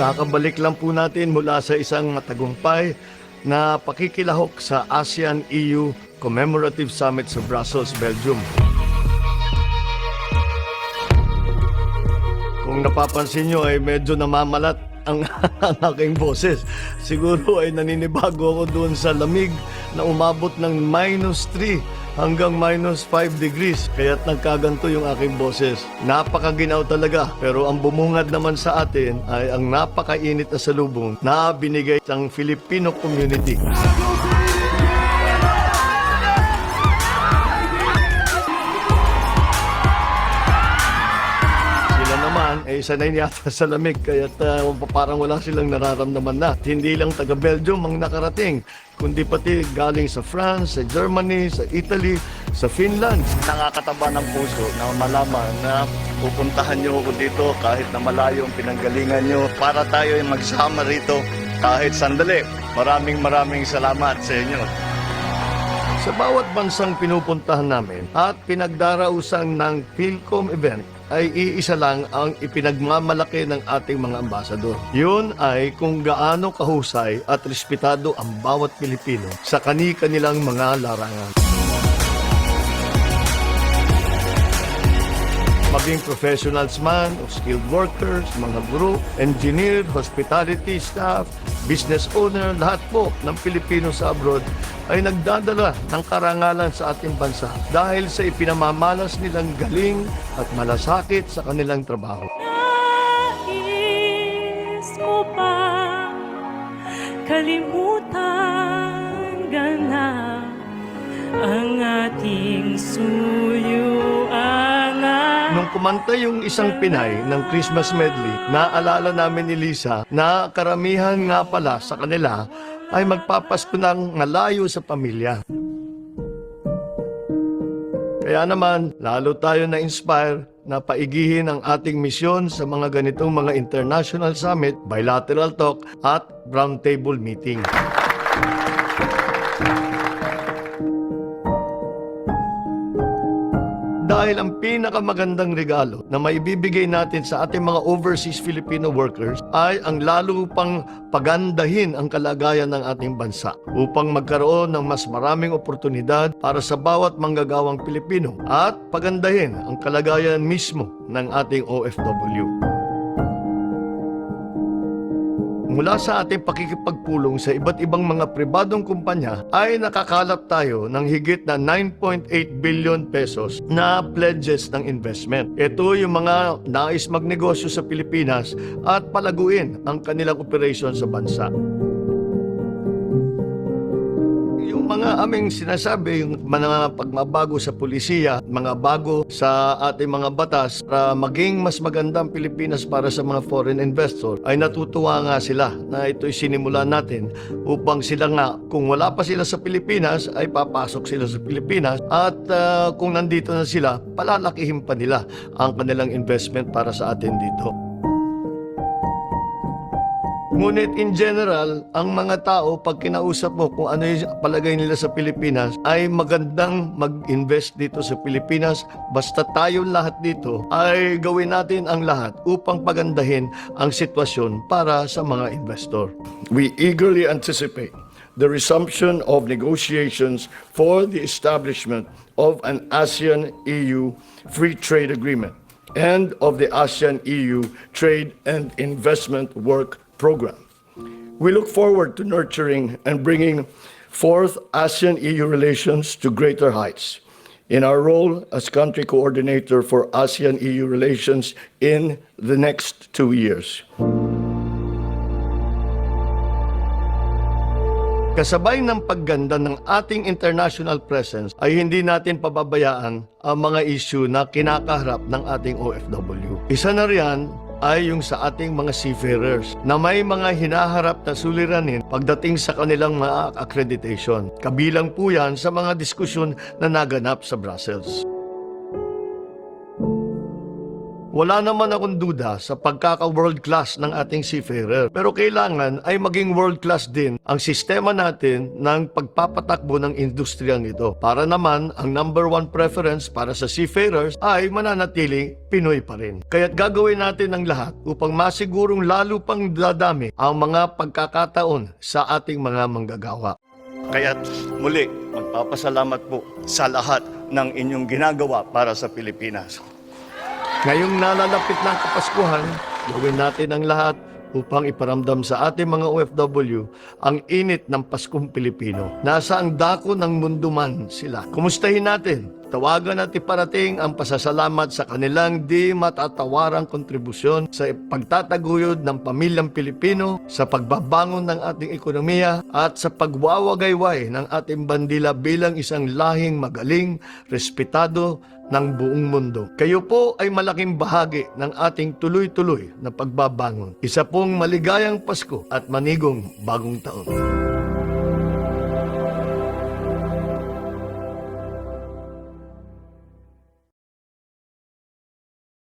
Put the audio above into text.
Kakabalik lang po natin mula sa isang matagumpay na pakikilahok sa ASEAN-EU Commemorative Summit sa Brussels, Belgium. Kung napapansin nyo ay medyo namamalat ang, aking boses. Siguro ay naninibago ako doon sa lamig na umabot ng minus 3 hanggang minus 5 degrees. Kaya't nagkaganto yung aking boses. Napakaginaw talaga. Pero ang bumungad naman sa atin ay ang napakainit na salubong na binigay ng Filipino community. Sila naman, eh, sanay yata sa lamig, kaya parang wala silang nararamdaman na. Hindi lang taga Belgium ang nakarating, kundi pati galing sa France, sa Germany, sa Italy, sa Finland. Nakakataba ng puso na malaman na pupuntahan nyo ako dito kahit na malayo ang pinanggalingan nyo para tayo ay magsama rito kahit sandali. Maraming maraming salamat sa inyo. Sa bawat bansang pinupuntahan namin at pinagdarausan ng Philcom event, ay iisa lang ang ipinagmamalaki ng ating mga ambasador. Yun ay kung gaano kahusay at respetado ang bawat Pilipino sa kani-kanilang mga larangan. maging professionals man o skilled workers, mga guro, engineer, hospitality staff, business owner, lahat po ng Pilipino sa abroad ay nagdadala ng karangalan sa ating bansa dahil sa ipinamamalas nilang galing at malasakit sa kanilang trabaho. Nais mo ba kalimutan gana ang ating suyuan? Kumanta yung isang Pinay ng Christmas medley, naalala namin ni Lisa na karamihan nga pala sa kanila ay magpapasko ng malayo sa pamilya. Kaya naman, lalo tayo na-inspire na paigihin ang ating misyon sa mga ganitong mga international summit, bilateral talk at roundtable meeting. Dahil ang pinakamagandang regalo na maibibigay natin sa ating mga overseas Filipino workers ay ang lalo pang pagandahin ang kalagayan ng ating bansa upang magkaroon ng mas maraming oportunidad para sa bawat manggagawang Pilipino at pagandahin ang kalagayan mismo ng ating OFW. Mula sa ating pakikipagpulong sa iba't ibang mga pribadong kumpanya ay nakakalap tayo ng higit na 9.8 billion pesos na pledges ng investment. Ito yung mga nais magnegosyo sa Pilipinas at palaguin ang kanilang operasyon sa bansa. Mga aming sinasabi, yung mga pagmabago sa pulisiya, mga bago sa ating mga batas para maging mas magandang Pilipinas para sa mga foreign investor, ay natutuwa nga sila na ito'y sinimula natin upang sila nga, kung wala pa sila sa Pilipinas, ay papasok sila sa Pilipinas at ah, kung nandito na sila, palalakihin pa nila ang kanilang investment para sa atin dito. Ngunit in general, ang mga tao, pag kinausap mo kung ano yung palagay nila sa Pilipinas, ay magandang mag-invest dito sa Pilipinas. Basta tayo lahat dito ay gawin natin ang lahat upang pagandahin ang sitwasyon para sa mga investor. We eagerly anticipate the resumption of negotiations for the establishment of an ASEAN-EU free trade agreement and of the ASEAN-EU Trade and Investment Work Program. We look forward to nurturing and bringing forth ASEAN-EU relations to greater heights in our role as country coordinator for ASEAN-EU relations in the next two years. Kasabay ng pagganda ng ating international presence ay hindi natin pababayaan ang mga issue na kinakaharap ng ating OFW. Isa na riyan ay yung sa ating mga seafarers na may mga hinaharap na suliranin pagdating sa kanilang mga accreditation. Kabilang po yan sa mga diskusyon na naganap sa Brussels. Wala naman akong duda sa pagkaka-world class ng ating seafarer. Pero kailangan ay maging world class din ang sistema natin ng pagpapatakbo ng industriyang ito. Para naman, ang number one preference para sa seafarers ay mananatiling Pinoy pa rin. Kaya't gagawin natin ang lahat upang masigurong lalo pang dadami ang mga pagkakataon sa ating mga manggagawa. Kaya't muli, magpapasalamat po sa lahat ng inyong ginagawa para sa Pilipinas. Ngayong nalalapit ng Kapaskuhan, gawin natin ang lahat upang iparamdam sa ating mga OFW ang init ng Paskong Pilipino. Nasa ang dako ng mundo man sila. Kumustahin natin, tawagan at iparating ang pasasalamat sa kanilang di matatawarang kontribusyon sa pagtataguyod ng pamilyang Pilipino, sa pagbabangon ng ating ekonomiya at sa pagwawagayway ng ating bandila bilang isang lahing magaling, respetado ng buong mundo. Kayo po ay malaking bahagi ng ating tuloy-tuloy na pagbabangon. Isa pong maligayang Pasko at manigong bagong taon.